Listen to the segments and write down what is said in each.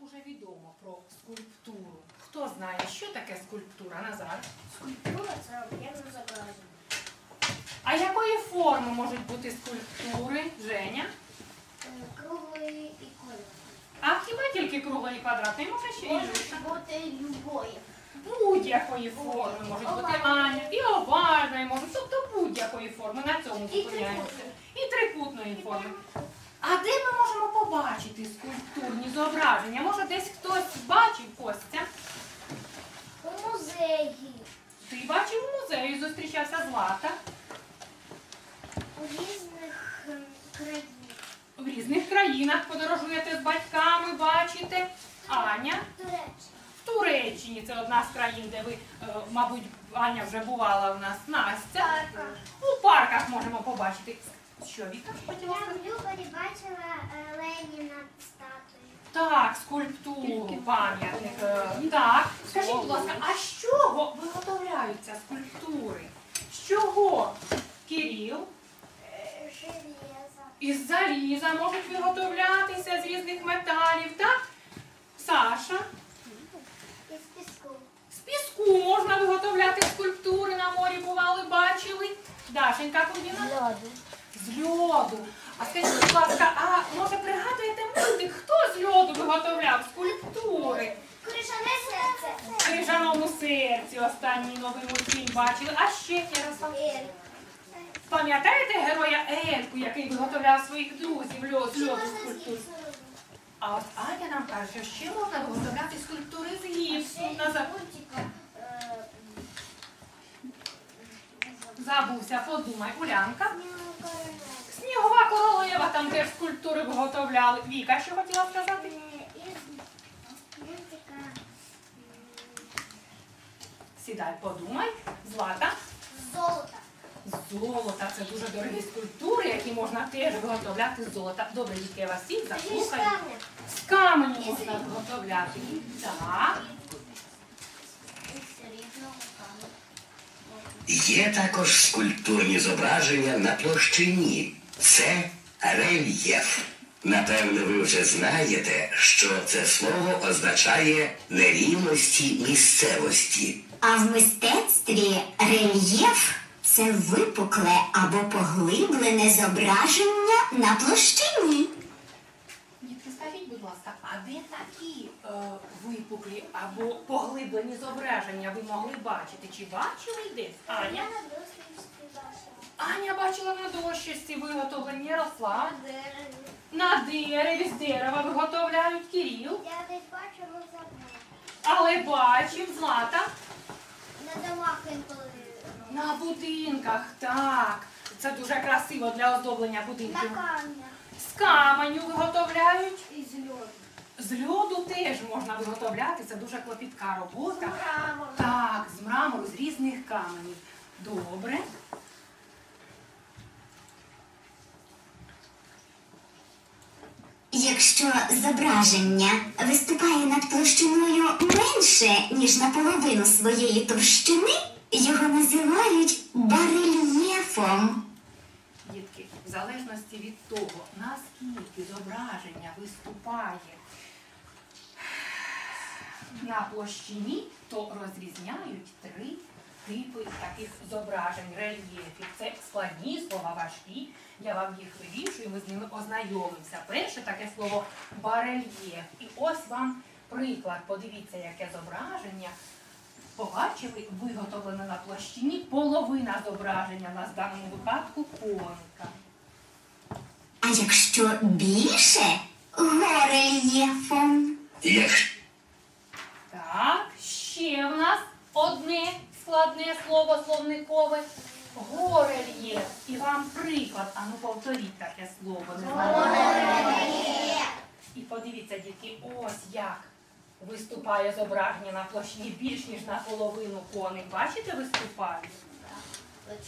уже відомо про скульптуру. Хто знає, що таке скульптура Назар? Скульптура це об'єкт зображення. А якої форми можуть бути скульптури, Женя? Е, Круглої і кольору. А хіба тільки круглий і квадратний, може ще Може бути любої. Будь-якої форми можуть бути Аня, і овальної можуть, тобто будь-якої форми. На цьому зупиняємося. І трикутної форми. А де ми можемо побачити скульптурні зображення? Може, десь хтось бачив Костя? У музеї. Ти бачив у музеї, зустрічався Злата У різних ем, країнах. в різних країнах подорожуєте з батьками, бачите. Аня в Туреччині це одна з країн, де ви, е, мабуть, Аня вже бувала у нас. Настя. Парках. Можемо побачити. Що Віка хотіла я сказати? в Любарі бачила е, Леніна статую. Так, скульптуру, пам'ятник. е, Так, скажіть, будь ласка, а з чого виготовляються скульптури? З чого? Кирил? Е, Железо. Із заліза можуть виготовлятися з різних металів, так? Саша? Із піску. З піску можна виготовляти скульптури Дашенька Кудіна? Льоду. З льоду. А скажіть, будь ласка, а може пригадуєте мультик, хто з льоду виготовляв скульптури? Крижане серце. Крижаному серці останній новий мультфільм бачили. А ще Ярослав. Пам'ятаєте героя Ельку, який виготовляв своїх друзів льод, з льоду можна з скульптур? А от Аня нам каже, що ще можна виготовляти скульптури з гіпсу. Ще Забувся, подумай, Улянка. Снігова королева. Там теж скульптури виготовляли. Віка, що хотіла сказати? Сідай, подумай. Злата. Золото. З Золота це дуже дорогі скульптури, які можна теж виготовляти з золота. Добре, дітки, я вас всіх заслухаю. З каменю можна виготовляти. Так. Є також скульптурні зображення на площині. Це рельєф. Напевно, ви вже знаєте, що це слово означає нерівності місцевості. А в мистецтві рельєф це випукле або поглиблене зображення на площині. Дітки, скажіть, будь ласка, а де такі е, випуклі або поглиблені зображення ви могли бачити? Чи бачили десь? Я Аня? на дослідстві бачила. Аня бачила на дощечці виготовлені Ярослав. На дереві. На дереві з дерева виготовляють Кирил. Я десь бачила забула. Але бачив Злата На домах інколи. на будинках. Так. Це дуже красиво для оздоблення На будинків. камнях. З каменю виготовляють. Із льоду. З льоду теж можна виготовляти. Це дуже клопітка робота. Мрамор. Так, з мрамору, з різних каменів. Добре. Якщо зображення виступає над площиною менше, ніж наполовину своєї товщини, його називають барельєфом. Дітки, в залежності від того, наскільки зображення виступає на площині, то розрізняють три типи таких зображень, рельєфів. Це складні слова, важкі. Я вам їх вирішую, ми з ними ознайомимося. Перше таке слово барельєф. І ось вам приклад. Подивіться, яке зображення. Побачили, виготовлене на площині половина зображення, у нас в даному випадку коника. А якщо більше горельєфом. Як Так, ще в нас одне складне слово словникове. Горельєф. І вам приклад. А ну повторіть таке слово. Не знаю. І подивіться, дітки, ось як виступає зображення на площині більш ніж наполовину коник. Бачите, виступає?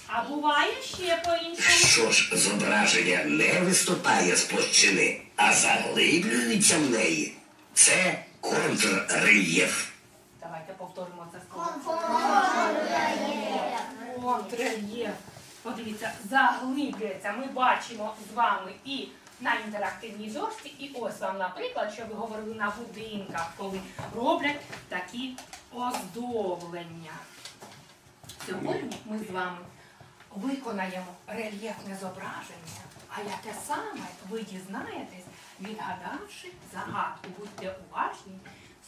А буває ще по-іншому. що ж зображення не виступає з площини, а заглиблюється в неї. Це контррельєф. Повторимо це слово. Контррельєф. подивіться, заглиблюється. Ми бачимо з вами і на інтерактивній дошці, і ось вам, наприклад, що ви говорили на будинках, коли роблять такі оздоблення. Сьогодні ми з вами виконаємо рельєфне зображення, а яке саме ви дізнаєтесь, відгадавши загадку. Будьте уважні,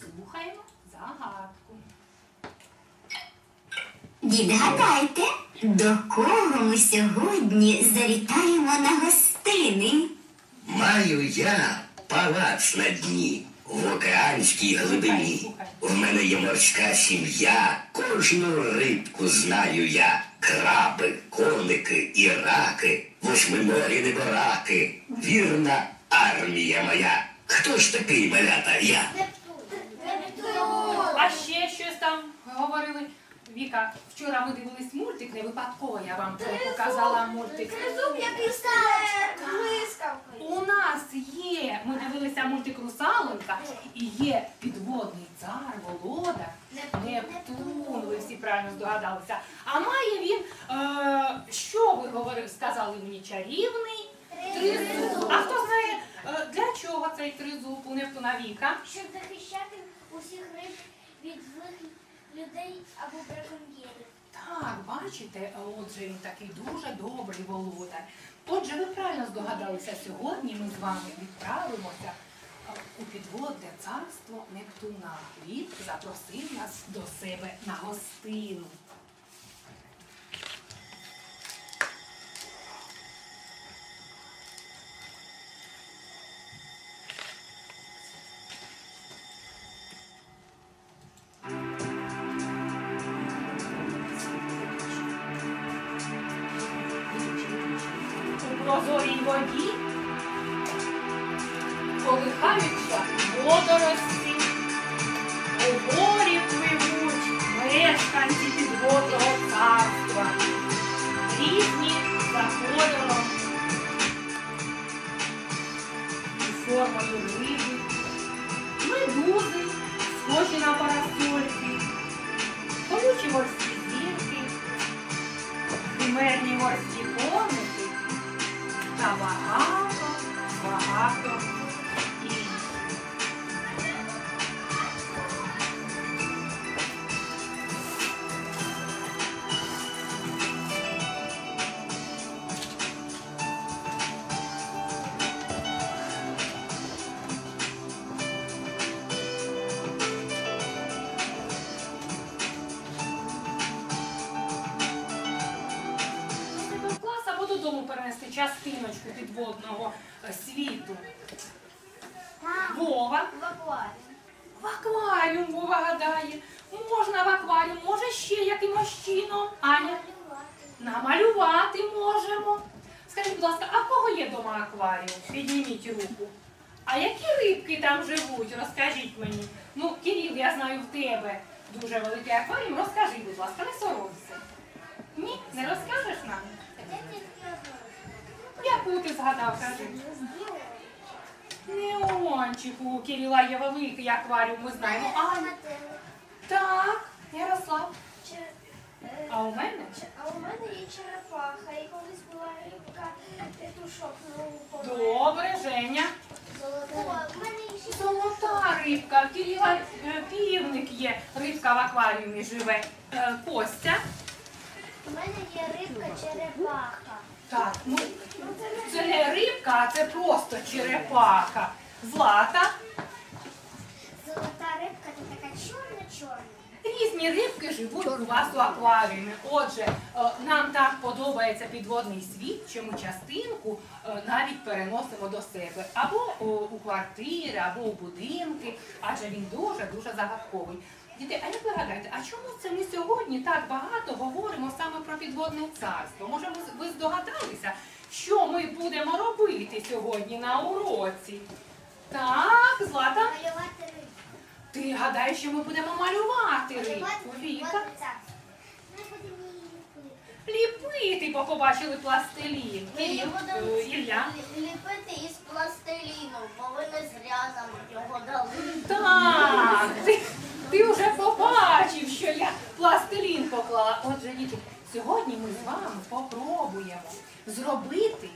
слухаємо загадку. Відгадайте, до кого ми сьогодні завітаємо на гостини? Маю я палац на дні в океанській глибині. В мене є морська сім'я, кожну рибку знаю я. Краби, коники і раки, восьминорі небораки, вірна армія моя. Хто ж такий малята я? А ще щось там говорили. Віка, вчора ми дивились мультик, не випадково я вам показала мультик. Зуб, який блискавкою. У нас є, ми дивилися мультик Русалонька, і є підводний цар, володар, Нептун, ви всі правильно здогадалися. А має він, е, що ви говорили, сказали мені, чарівний тризуб. А хто знає, е, для чого цей тризуб у Нептуна Віка? Щоб захищати усіх риб від злих людей або браконьєрів. Так, бачите, отже, він такий дуже добрий володар. Отже, ви правильно здогадалися, сьогодні ми з вами відправимося у підводне царство Нептуна. Він запросив нас до себе на гостину. Багато додому перенести частиночку підводного е, світу. Вова. В акваріумі. В акваріум Вова гадає. Можна в акваріум, може ще якимось чином. Аня, намалювати можемо. Скажіть, будь ласка, а в кого є дома акваріум? Підніміть руку. А які рибки там живуть? Розкажіть мені. Ну, Кирил, я знаю в тебе дуже великий акваріум. Розкажи, будь ласка, не соромся. Ні, не розкажеш нам? Яку ти згадав, кажи? Неончику, у Кирила є великий акваріум, ми знаємо. А, так, Ярослав. А у мене? А у мене є черепаха, і колись була рибка петушок нового Добре, Женя. Золота. Золота рибка. В Кирила е, півник є. Рибка в акваріумі живе. Е, Костя. У мене є рибка черепаха. Так, ну це не рибка, а це просто черепаха. Злата. Золота рибка це така чорна-чорна. Різні рибки живуть у вас у акваріумі. Отже, е, нам так подобається підводний світ, що ми частинку е, навіть переносимо до себе або у квартири, або у будинки, адже він дуже дуже загадковий. Діти, а як ви гадаєте, а чому це ми сьогодні так багато говоримо саме про підводне царство? Може, ви- здогадалися, що ми будемо робити сьогодні на уроці? Так, Злата, Малювати рибку. ти гадаєш, що ми будемо малювати рибку? Віка? ліпити. Бо побачили пластилін. Ми її будемо Ілля. ліпити із пластиліну, бо ви не зря нам його дали. Так, ти, вже побачив, що я пластилін поклала. Отже, діти, сьогодні ми з вами спробуємо зробити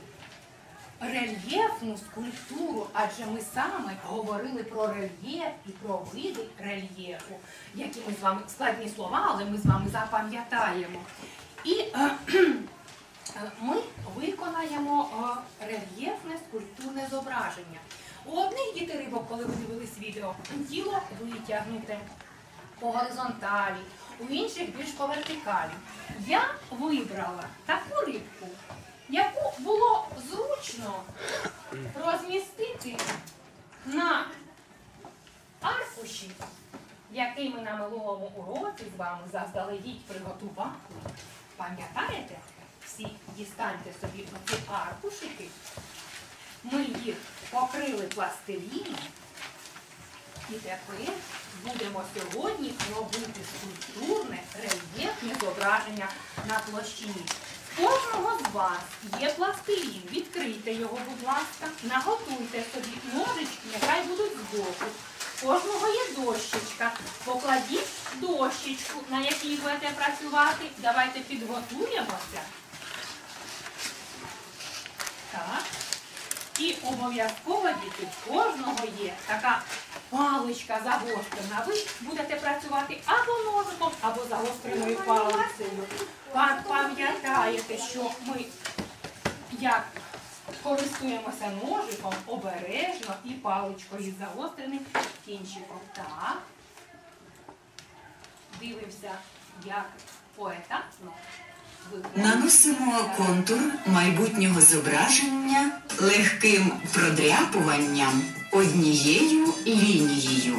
рельєфну скульптуру, адже ми саме говорили про рельєф і про види рельєфу, які ми з вами складні слова, але ми з вами запам'ятаємо. І е, е, ми виконаємо е, рельєфне скульптурне зображення. У одних діти рибок, коли ви дивились відео, тіло витягнуте по горизонталі, у інших більш по вертикалі. Я вибрала таку рибку, яку було зручно розмістити на аркуші, який ми на минулому уроці з вами заздалегідь приготували. Пам'ятаєте? Всі дістаньте собі оці аркушики. Ми їх покрили пластиліном. І тепер будемо сьогодні робити скульптурне рельєфне зображення на площині. Кожного з вас є пластилін. Відкрийте його, будь ласка, наготуйте собі ножички, нехай будуть збоку. Кожного є дощечка. Покладіть дощечку, на якій будете працювати. Давайте підготуємося. Так. І обов'язково діти, кожного є така паличка загострена. Ви будете працювати або ножиком, або загостреною палицею. Па- Пам'ятаєте, що ми як користуємося ножиком обережно і паличкою з загостреним кінчиком. Так. Дивимося, як поетапно виконуємо. Наносимо контур майбутнього зображення легким продряпуванням однією лінією.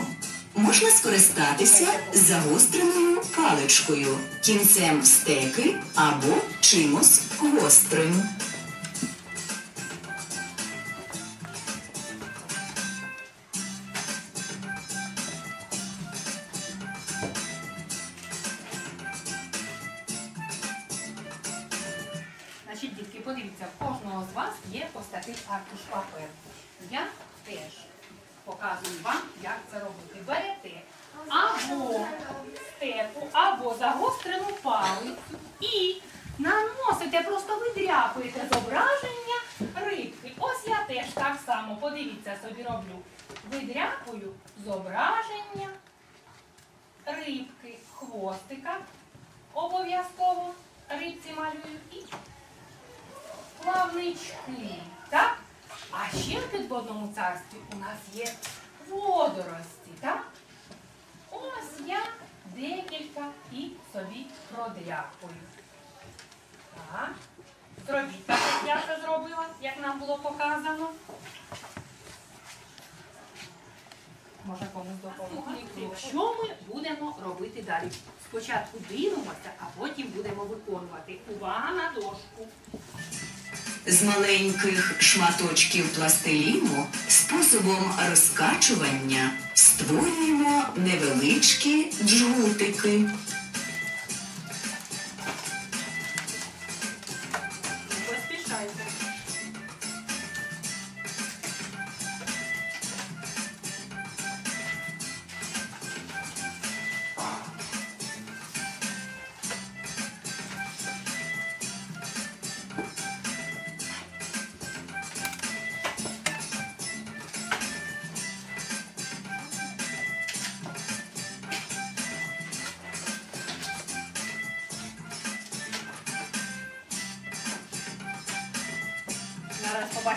Можна скористатися загостреною паличкою, кінцем стеки або чимось гострим. Кожного з вас є ось такий аркуш паперу. Я теж показую вам, як це робити. Берете або стеку, або загострену палицю і наносите, просто видряпуєте зображення рибки. Ось я теж так само, подивіться, собі роблю. Видряпую зображення рибки, хвостика. Обов'язково рибці малюю і плавнички. Так? А ще в підводному царстві у нас є водорості. Так? Ось я декілька і собі продряпую. Так. Зробіть так, як я це зробила, як нам було показано. Може комусь допомогти. Що ми будемо робити далі? Спочатку дивимося, а потім будемо виконувати. Увага на дошку. З маленьких шматочків пластиліну способом розкачування створюємо невеличкі джгутики.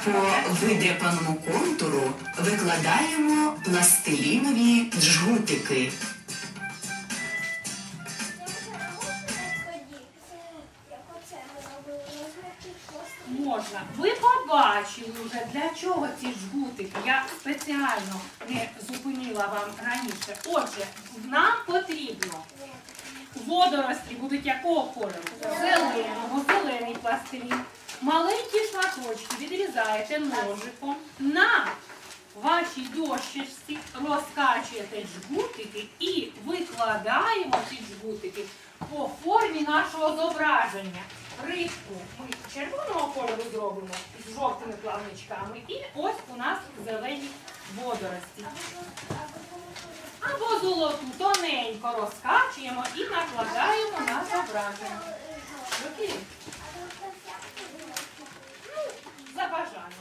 По видряпаному контуру викладаємо пластилінові джгутики. Можна. Ви побачили вже, для чого ці жгутики. Я спеціально не зупинила вам раніше. Отже, нам потрібно водорості будуть якого кольору? Зеленого, зелений пластилін. Маленькі шматочки відрізаєте ножиком. На вашій дощечці розкачуєте жгутики і викладаємо ці жгутики по формі нашого зображення. Рибку ми червоного кольору зробимо з жовтими плавничками. І ось у нас зелені водорості. Або золоту тоненько розкачуємо і накладаємо на зображення. Lava